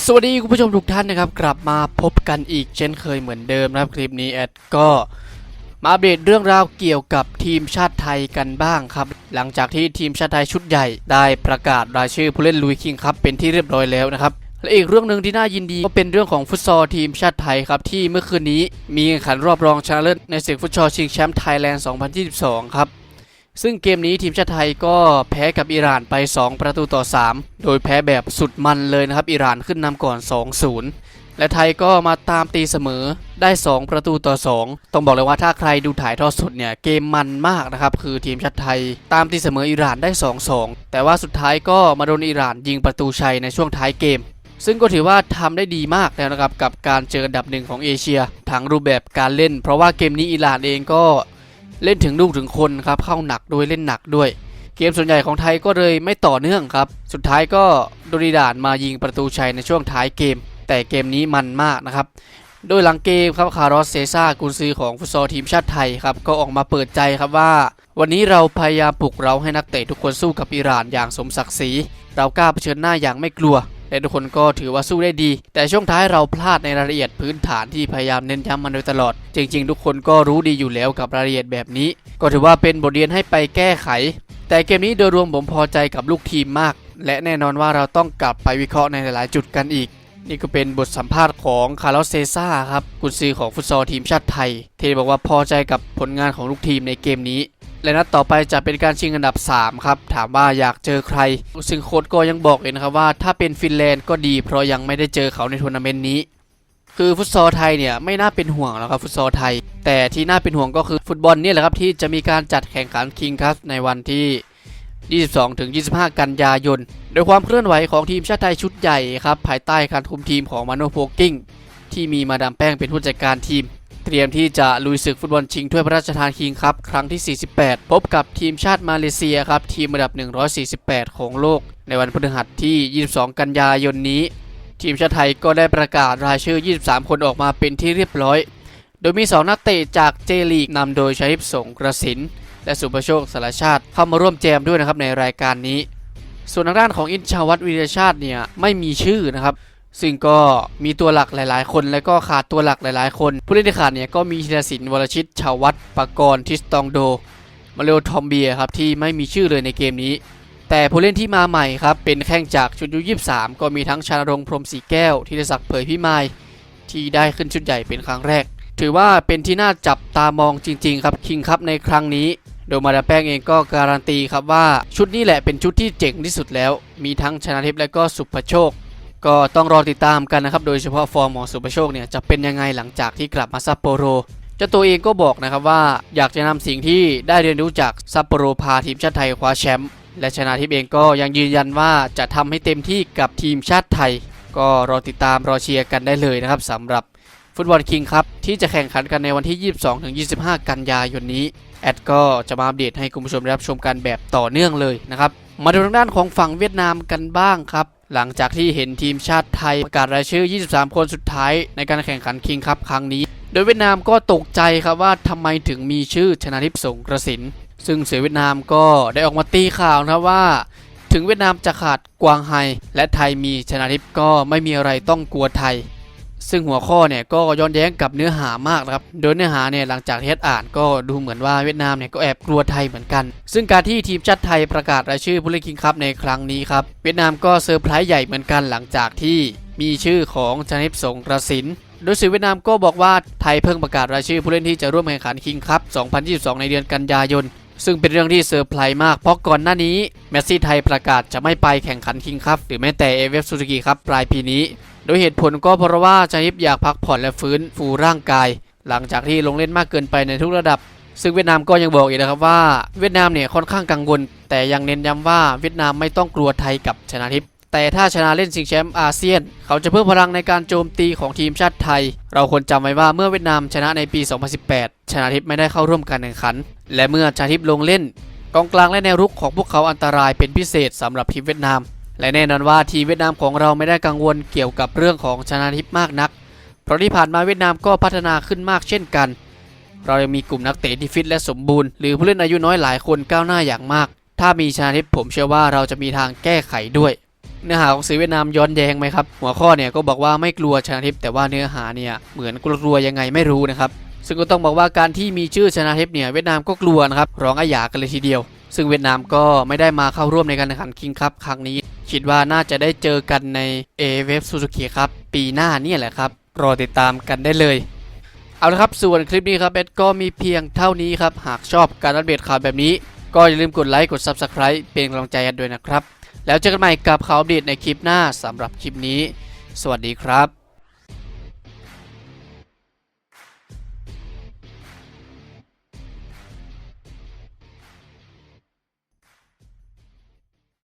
สวัสดีคุณผู้ชมทุกท่านนะครับ กลับมาพบกันอีกเช่นเคยเหมือนเดิมนะครับ คลิปนี้แอดก็มาอัปเดเรื่องราวเกี่ยวกับทีมชาติไทยกันบ้างครับ หลังจากที่ทีมชาติไทยชุดใหญ่ได้ประกาศรายชื่อผู้เล่นลุยคิงครับเป็นที่เรียบร้อยแล้วนะครับและอีกเรื่องหนึ่งที่น่ายินดีก็เป็นเรื่องของฟุตซอลทีมชาติไทยครับที่เมื่อคืนนี้มีแข่งขันรอบรองชนะเลิศในศึกฟุตซอลชิงแชมป์ไทยแลนด์ 2022 ครับ ซึ่งเกมนี้ทีมชาติไทยก็แพ้กับอิหร่านไป 2 ประตูต่อ 3 โดยแพ้แบบสุดมันเลยนะครับ อิหร่านขึ้นนำก่อน 2-0 และไทยก็มาตามตีเสมอได้ 2 ประตูต่อ 2 ต้องบอกเลยว่าถ้าใครดูถ่ายทอดสดเนี่ยเกมมันมากนะครับ คือทีมชาติไทยตามตีเสมออิหร่านได้ 2-2 แต่ว่าสุดท้ายก็มาโดนอิหร่านยิงประตูชัยในช่วงท้ายเกม ซึ่งก็ถือว่าทำได้ดีมากแล้วนะครับกับการเจออันดับหนึ่งของเอเชียทั้งรูปแบบการเล่น เพราะว่าเกมนี้อิหร่านเองก็ เล่นถึงลูกถึงคนครับเข้าหนักด้วยเล่นหนักด้วย เกมส่วนใหญ่ของไทยก็เลยไม่ต่อเนื่องครับ สุดท้ายก็โดนิดานมายิงประตูชัยในช่วงท้ายเกม แต่เกมนี้มันมากนะครับโดยหลังเกมครับคาร์ลอสเซซ่ากุนซือของฟุตซอลทีมชาติไทยครับก็ออกมาเปิดใจครับว่า วันนี้เราพยายามปลุกเราให้นักเตะทุกคนสู้กับอิหร่านอย่างสมศักดิ์ศรีเรากล้าเผชิญหน้าอย่างไม่กลัว และทุกคนก็ถือว่าสู้ได้ดี แต่ช่วงท้ายเราพลาดในรายละเอียดพื้นฐานที่พยายามเน้นย้ำมันโดยตลอด จริง ๆ ทุกคนก็รู้ดีอยู่แล้วกับรายละเอียดแบบนี้ ก็ถือว่าเป็นบทเรียนให้ไปแก้ไข แต่เกมนี้โดยรวมผมพอใจกับลูกทีมมาก และแน่นอนว่าเราต้องกลับไปวิเคราะห์ในหลายๆ จุดกันอีกนี่ก็เป็นบทสัมภาษณ์ของคาร์ลอสเซซ่าครับกุนซือของฟุตซอลทีมชาติไทย ที่บอกว่าพอใจกับผลงานของลูกทีมในเกมนี้ และนัดต่อไปจะเป็นการชิงอันดับ 3 ครับ ถามว่าอยากเจอใคร ซึ่งโค้ชก็ยังบอกเลยนะครับว่าถ้าเป็นฟินแลนด์ก็ดี เพราะยังไม่ได้เจอเขาในทัวร์นาเมนต์นี้ คือฟุตซอลไทยเนี่ยไม่น่าเป็นห่วงแล้วครับฟุตซอลไทย แต่ที่น่าเป็นห่วงก็คือฟุตบอลเนี่ยแหละครับที่จะมีการจัดแข่งขันคิงคัพในวันที่ 22-25 กันยายน โดยความเคลื่อนไหวของทีมชาติไทยชุดใหญ่ครับภายใต้การคุมทีมของมาโนโพกิ้งที่มีมาดามแป้งเป็นผู้จัดการทีม เตรียมที่จะลุยศึกฟุตบอลชิงถ้วยพระราชทานคิงครับครั้งที่ 48 พบกับทีมชาติมาเลเซียครับ ทีมอันดับ 148 ของโลก ในวันพฤหัสที่ 22 กันยายนนี้ ทีมชาติไทยก็ได้ประกาศรายชื่อ 23 คนออกมาเป็นที่เรียบร้อย โดยมี 2 นักเตะจากเจลีกนำโดยชัยฮิปสงกระสิน และสุภโชคสารชาติเข้ามาร่วมแจมด้วยนะครับในรายการนี้ ส่วนทางด้านของอินชาวัตวิรชาติเนี่ยไม่มีชื่อนะครับ ซึ่งก็มีตัวหลักหลาย ๆ คนและก็ขาดตัวหลักหลาย ๆ คน ผู้เล่นที่ขาดเนี่ยก็มีธีรศิลป์วรชิตชาววัฒน์ปากรทิสตองโด มาเลโอทอมเบียครับที่ไม่มีชื่อเลยในเกมนี้ แต่ผู้เล่นที่มาใหม่ครับเป็นแข้งจากชุดยู23ก็มีทั้งชานรงพรมศรีแก้วธีรศักดิ์เผยพิมายที่ได้ขึ้นชุดใหญ่เป็นครั้งแรก ถือว่าเป็นที่น่าจับตามองจริง ๆ ครับคิงครับในครั้งนี้โดยมาดามแป้งเองก็การันตีครับว่าชุดนี้แหละเป็นชุดที่เจ๋งที่สุดแล้ว มีทั้งชนะทิพย์และก็สุภโชค ก็ต้องรอติดตามกันนะครับ โดยเฉพาะฟอร์มของสุภโชคเนี่ยจะเป็นยังไงหลังจากที่กลับมาซัปโปโรเจ้าตัวเองก็บอกนะครับว่าอยากจะนำสิ่งที่ได้เรียนรู้จากซัปโปโรพาทีมชาติไทยคว้าแชมป์และชนะทิพย์เองก็ยังยืนยันว่าจะทำให้เต็มที่กับทีมชาติไทย ก็รอติดตามรอเชียร์กันได้เลยนะครับสำหรับฟุตบอลคิงครับที่จะแข่งขันกันในวันที่ 22-25 กันยายนนี้ แอดก็จะมาอัปเดตให้คุณผู้ชมได้รับชมกันแบบต่อเนื่องเลยนะครับ มาดูทางด้านของฝั่งเวียดนามกันบ้างครับ หลังจากที่เห็นทีมชาติไทยประกาศรายชื่อ 23 คนสุดท้ายในการแข่งขันคิงคัพครั้งนี้ โดยเวียดนามก็ตกใจครับว่าทำไมถึงมีชื่อชนะทิพย์สงกระสิน ซึ่งเสือเวียดนามก็ได้ออกมาตีข่าวนะว่า ถึงเวียดนามจะขาดกวางไฮและไทยมีชนะทิพย์ก็ไม่มีอะไรต้องกลัวไทย ซึ่งหัวข้อเนี่ยก็ย้อนแย้งกับเนื้อหามากนะครับ โดยเนื้อหาเนี่ยหลังจากที่เทสอ่านก็ดูเหมือนว่าเวียดนามเนี่ยก็แอบกลัวไทยเหมือนกัน ซึ่งการที่ทีมชาติไทยประกาศรายชื่อผู้เล่นคิงคัพในครั้งนี้ครับ เวียดนามก็เซอร์ไพรส์ใหญ่เหมือนกันหลังจากที่มีชื่อของชนิพสงกระสินโดยสื่อเวียดนามก็บอกว่าไทยเพิ่งประกาศรายชื่อผู้เล่นที่จะร่วมแข่งขันคิงคัพ2022 ในเดือนกันยายน ซึ่งเป็นเรื่องที่เซอร์ไพรส์มาก เพราะก่อนหน้านี้เมสซี่ไทยประกาศจะไม่ไปแข่งขันคิงคัพหรือแม้แต่เอเวฟซูซูกิครับปลายปีนี้ โดยเหตุผลก็เพราะว่าชาฮิปอยากพักผ่อนและฟื้นฟูร่างกาย หลังจากที่ลงเล่นมากเกินไปในทุกระดับ ซึ่งเวียดนามก็ยังบอกอีกนะครับว่าเวียดนามเนี่ยค่อนข้างกังวล แต่ยังเน้นย้ำว่าเวียดนามไม่ต้องกลัวไทยกับชนะทิพย แต่ถ้าชนะเล่นชิงแชมป์อาเซียน เขาจะเพิ่มพลังในการโจมตีของทีมชาติไทย เราควรจำไว้ว่าเมื่อเวียดนามชนะในปี 2018 ชนะทิพย์ไม่ได้เข้าร่วมการแข่งขัน และเมื่อชนะทิพย์ลงเล่น กองกลางและแนวรุกของพวกเขาอันตรายเป็นพิเศษสำหรับทีมเวียดนาม และแน่นอนว่าทีมเวียดนามของเราไม่ได้กังวลเกี่ยวกับเรื่องของชนะทิพย์มากนัก เพราะที่ผ่านมาเวียดนามก็พัฒนาขึ้นมากเช่นกัน เรายังมีกลุ่มนักเตะที่ฟิตและสมบูรณ์หรือผู้เล่นอายุน้อยหลายคนก้าวหน้าอย่างมาก ถ้ามีชนะทิพย์ผมเชื่อว่าเราจะมีทางแก้ไขด้วย เนื้อหาของสื่อเวียดนามย้อนแย้งไหมครับ หัวข้อเนี่ยก็บอกว่าไม่กลัวชนะทิพย์แต่ว่าเนื้อหาเนี่ยเหมือนกลัวยังไงไม่รู้นะครับ ซึ่งก็ต้องบอกว่าการที่มีชื่อชนะทิพย์เนี่ยเวียดนามก็กลัวนะครับร้องอาหยากันเลยทีเดียว ซึ่งเวียดนามก็ไม่ได้มาเข้าร่วมในการแข่งขันคิงคัพครั้งนี้ คิดว่าน่าจะได้เจอกันใน a w e f Suzuki ครับปีหน้าเนี่ยแหละครับรอติดตามกันได้เลยเอาละครับส่วนคลิปนี้ครับเบสก็มีเพียงเท่านี้ครับหากชอบการอัปเดตข่าวแบบนี้ ก็อย่าลืมกดไลค์กด Subscribe เป็นกำลังใจกันด้วยนะครับ แล้วเจอกันใหม่กับข่าวอัปเดตในคลิปหน้าสำหรับคลิปนี้ สวัสดีครับ